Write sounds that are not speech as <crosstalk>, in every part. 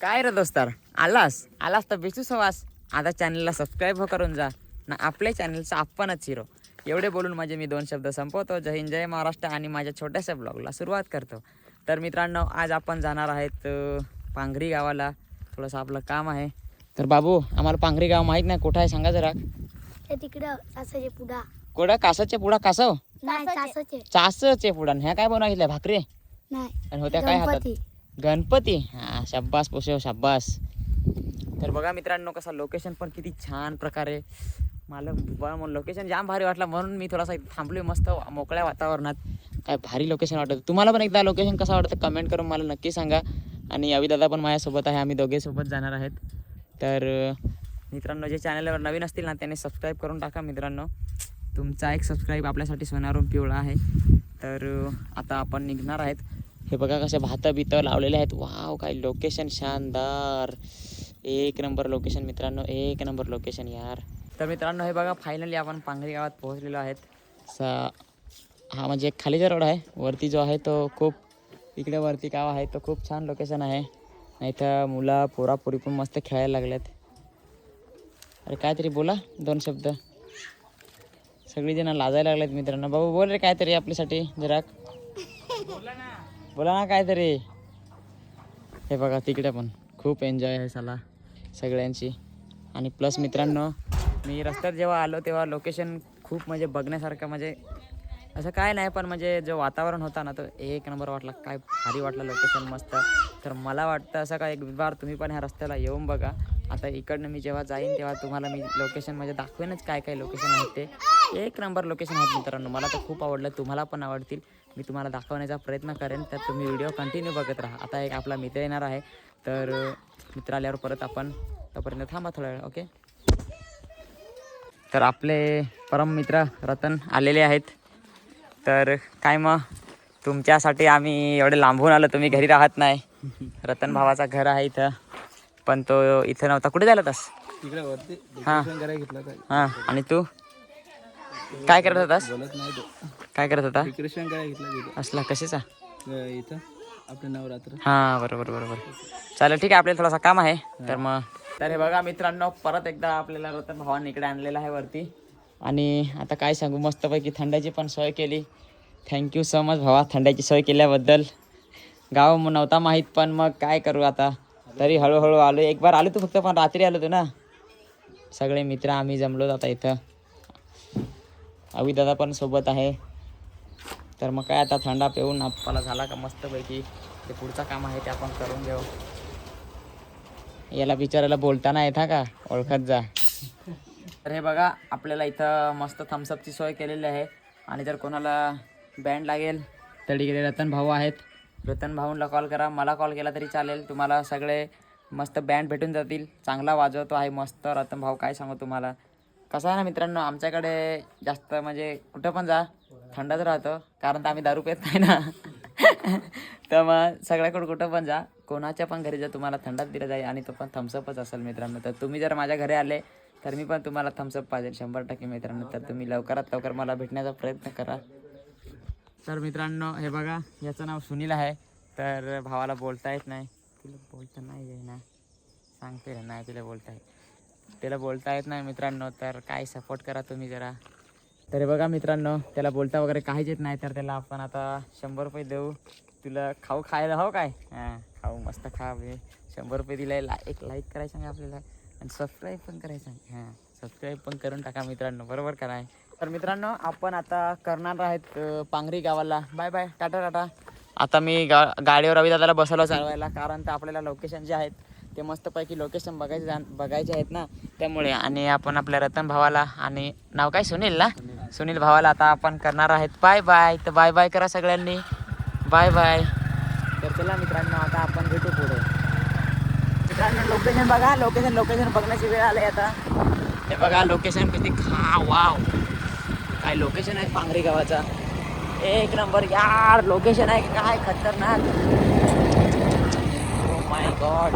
काय रे दोस्तार? आलास? आलास तर बेचू सवास. आता चॅनलला सबस्क्राईब करून जा. ना आपल्या चॅनलचा आपणच हिरो एवढे बोलून माझे मी दोन शब्द संपवतो. जय हिंद जय महाराष्ट्र आणि माझ्या छोट्याशा ब्लॉगला सुरुवात करतो. तर मित्रांनो आज आपण जाणार आहेत पांघरी गावाला. थोडंसं आपलं काम आहे. तर बाबू आम्हाला पांघरी गाव माहीत नाही. कुठं आहे सांगा जरा. ते तिकडं सासाचे पुढा. कुठं? कासाचे पुढा कासव? चासचे पुढा. ह्या काय बनवायला भाकरी? आणि होत्या काय हातात? गणपती? हां हा शाब्बास पोसेव हो, शाब्बास तर बघा मित्रांनो कसं लोकेशन पण किती छान प्रकारे. मला लोकेशन जाम भारी वाटलं. म्हणून मी थोडासा थांबलो थांबलोय मस्त मोकळ्या वातावरणात. काय भारी लोकेशन वाटतं. तुम्हाला पण एकदा लोकेशन कसं वाटतं कमेंट करून मला नक्की सांगा. आणि अवी दादा पण माझ्यासोबत आहे. आम्ही दोघेसोबत जाणार आहेत. तर मित्रांनो जे चॅनलवर नवीन असतील ना त्यांनी सबस्क्राईब करून टाका मित्रांनो. तुमचा एक सबस्क्राईब आपल्यासाठी सोनारून पिवळा आहे. तर आता आपण निघणार आहेत. हे बघा कसे भातं बितं लावलेले आहेत. वाव काय लोकेशन शानदार. एक नंबर लोकेशन मित्रांनो एक नंबर लोकेशन यार. तर मित्रांनो हे बघा फायनली आपण पांगरी गावात पोहोचलेलो आहेत. सा हा म्हणजे एक खालीचा रोड आहे. वरती जो आहे तो खूप इकडे वरती गाव आहे तो खूप छान लोकेशन आहे. इथं मुलं पोरापुरी पण मस्त खेळायला लागल्यात. अरे काहीतरी बोला दोन शब्द. सगळीजणं लाजायला लागलेत मित्रांनो. बाबू बोल रे काहीतरी आपल्यासाठी जरा. <laughs> बोला ना काहीतरी. हे बघा तिकडे पण खूप एन्जॉय आहे साला सगळ्यांची. आणि प्लस मित्रांनो मी रस्त्यात जेव्हा आलो तेव्हा लोकेशन खूप म्हणजे बघण्यासारखं म्हणजे असं काय नाही पण म्हणजे जो वातावरण होता ना तो एक नंबर वाटला. काय भारी वाटलं लोकेशन मस्त. तर मला वाटतं असं काय एक बार तुम्ही पण ह्या रस्त्याला येऊन बघा. आता इकडनं मी जेव्हा जाईन तेव्हा तुम्हाला मी लोकेशन म्हणजे दाखवेनच काय काय लोकेशन आहेत ते. एक नंबर लोकेशन आहेत मित्रांनो. मला तर खूप आवडलं. तुम्हाला पण आवडतील. मी तुम्हाला दाखवण्याचा प्रयत्न करेन तर तुम्ही व्हिडिओ कंटिन्यू बघत राहा. आता एक आपला मित्र येणार आहे. तर मित्र आल्यावर परत आपण तोपर्यंत थांबा थोडा वेळ ओके तर आपले परम मित्र रतन आलेले आहेत. तर काय मग? तुमच्यासाठी आम्ही एवढे लांबून आलो तुम्ही घरी राहत नाही. रतन भावाचा घर आहे इथं. पण तो इथं नव्हता. कुठे झाला तास? हां. हां. आणि तू? काय करत होतास? बोलत नाही तो. काय करत होता? डेकोरेशन करायला घेतला असला कशाचा? अं, इथं आपलं नवरात्र. हां बरोबर बरोबर. चालेल ठीक आहे आपल्याला थोडासा काम आहे. तर मग तर हे बघा मित्रांनो परत एकदा आपल्याला रतन भावाने इकडे आणलेलं आहे वरती. आणि आता काय सांगू मस्तपैकी थंडाची पण सोय केली. थँक्यू सो मच भावा थंडाची सोय केल्याबद्दल. गाव म- नव्हता माहीत पण मग काय करू आता? तरी हळूहळू आलो एक बार आलो तू फक्त पण रात्री आलो तू ना. सगळे मित्र आम्ही जमलो आता इथं. अविदादा पण सोबत आहे. तर मग काय आता थंडा पिऊन आपला झाला का मस्तपैकी. ते पुढचं काम आहे ते आपण करून घेऊ. याला बिचारायला बोलताना येता का? ओळखत जा. तर हे बघा आपल्याला इथं मस्त थम्सअपची सोय केलेली आहे. आणि जर कोणाला बँड लागेल तर तिकडे रतन भाऊ आहेत. रतन भाऊंना कॉल करा. मला कॉल केला तरी चालेल. तुम्हाला सगळे मस्त बँड भेटून जातील. चांगला वाजवतो आहे मस्त रतन भाऊ. काय सांगू तुम्हाला? कसं आहे ना मित्रांनो आमच्याकडे जास्त म्हणजे कुठं पण जा थंडच राहतं कारण तर आम्ही दारू पेत नाही ना. <laughs> तर मग सगळ्याकडे कुठं पण जा कोणाच्या पण घरी जर तुम्हाला थंडाच दिलं जाईल आणि तो पण थम्सअपच असेल मित्रांनो. तर तुम्ही जर माझ्या घरी आले तर मी पण तुम्हाला थम्सअप पाहिजे शंभर टक्के मित्रांनो. तर तुम्ही लवकरात लवकर मला भेटण्याचा प्रयत्न करा. तर मित्रांनो हे बघा याचं नाव सुनील आहे. तर भावाला बोलता येत नाही. तिला बोलता नाही आहे ना सांगते नाही तिला बोलता येत. त्याला बोलता येत नाही मित्रांनो तर काय सपोर्ट करा तुम्ही जरा. तर बघा मित्रांनो त्याला बोलता वगैरे काहीच येत नाही तर त्याला आपण आता शंभर रुपये देऊ. तुला खाऊ खायला हो काय? हां खाऊ मस्त खा शंभर रुपये दिलाय ला एक लाईक करायचं आहे आपल्याला. आणि सबस्क्राईब पण करायचं आहे हां सबस्क्राईब पण करून टाका मित्रांनो बरोबर कराय तर मित्रांनो आपण आता करणार आहेत पांगरी गावाला. Bye bye tata tata. आता मी गा गाडीवर रवी दादाला बसवलं चालवायला कारण तर आपल्याला लोकेशन जे आहेत ते मस्तपैकी लोकेशन बघायचे बघायचे आहेत ना. त्यामुळे आणि आपण आपल्या रतन भावाला आणि नाव काय? सुनील ना? सुनील. भावाला आता आपण करणार आहेत. बाय बाय तर बाय बाय करा सगळ्यांनी. बाय बाय तर चला मित्रांनो आता आपण भेटू पुढे. मित्रांनो लोकेशन बघा. लोकेशन लोकेशन बघण्याची वेळ आली आता. हे बघा लोकेशन किती खा वाव काय लोकेशन आहे पांगरी गावाचा. एक नंबर यार लोकेशन आहे काय? खतरनाक. माय गॉड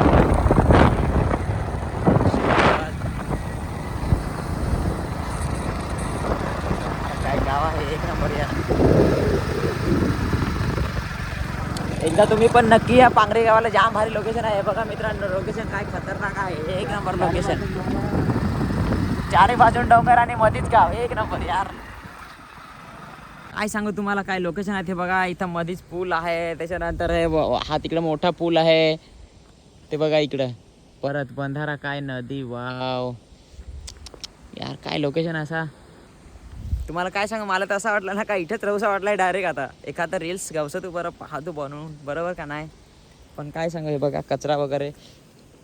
काय गाव आहे एक नंबर या एक एकदा तुम्ही पण नक्की या पांगरे गावाला जाम भारी लोकेशन आहे. बघा मित्रांनो लोकेशन काय खतरनाक आहे. एक नंबर लोकेशन चारही बाजून डोंगर आणि मधीच गाव. एक नंबर यार. काय सांगू तुम्हाला काय लोकेशन आहे ते बघा. इथं मधीच पूल आहे. त्याच्यानंतर हा तिकडे मोठा पूल आहे. ते बघा इकडं. परत बंधारा काय नदी? वाव. यार काय लोकेशन असा? तुम्हाला काय सांगा? मला तर असं वाटलं ना का इथंच राहूसा वाटलाय डायरेक्ट आता. एखादा रील्स गावचं तू बरं पाहतो बनवून बरोबर का नाही? पण काय सांगू हे बघा कचरा वगैरे.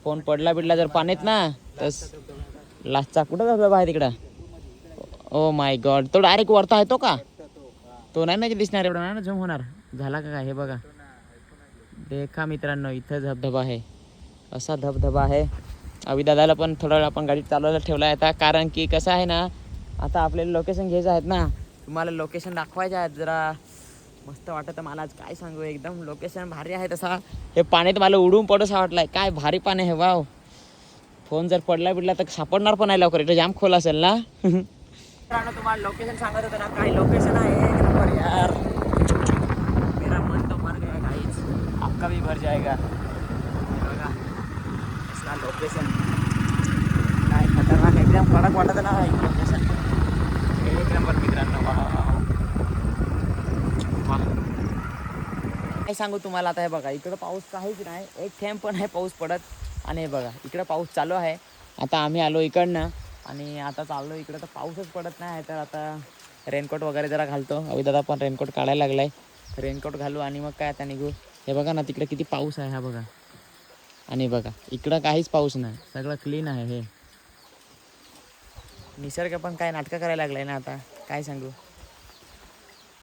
फोन पडला बिडला जर पाण्यात ना तस लास्टचा कुठं धबधबा oh आहे तिकडं ओ माय गॉड तो डायरेक्ट वरता येतो का? तो नाही ना दिसणार एवढा नाही ना झूम होणार? झाला का काय? हे बघा. देखा मित्रांनो इथं धबधबा आहे. असा धबधबा आहे. अभिदादाला पण थोडा वेळ आपण गाडी चालवायला ठेवला आहे आता. कारण की कसं आहे ना आता आपल्याला लोकेशन घ्यायचं आहेत ना. तुम्हाला लोकेशन दाखवायचे आहेत जरा. मस्त वाटतं मला आज काय सांगू एकदम लोकेशन भारी आहे तसा हे पाण्यात मला उडून पडूसा वाटलाय. काय भारी पाणी आहे वाव. फोन जर पडला बिडला तर सापडणार पण नाही लवकर. इथं जाम खोल असेल ना. तुम्हाला लोकेशन सांगत होतं ना काय लोकेशन आहे? एक नंबर यार. मेरा मन तो मर गया काहीच आपका भी भर जाएगा. बघा. लोकेशन काय खतरनाक एकदम कडक वाटत ना लोकेशन एक नंबर मित्रांनो काय सांगू तुम्हाला आता हे बघा इकडं पाऊस काहीच नाही एक थेंब पण आहे पाऊस पडत. आणि हे बघा इकडं पाऊस चालू आहे. आता आम्ही आलो इकडनं आणि आता चाललो इकडं तर पाऊसच पडत नाही तर आता रेनकोट वगैरे जरा घालतो. अभिदादा पण रेनकोट काढायला लागलाय. रेनकोट घालू आणि मग काय आता निघू. हे बघा ना तिकडे किती पाऊस आहे हा बघा. आणि बघा इकडं काहीच पाऊस नाही सगळं क्लीन आहे हे. निसर्ग पण काय नाटकं करायला लागलाय ना आता? काय सांगू?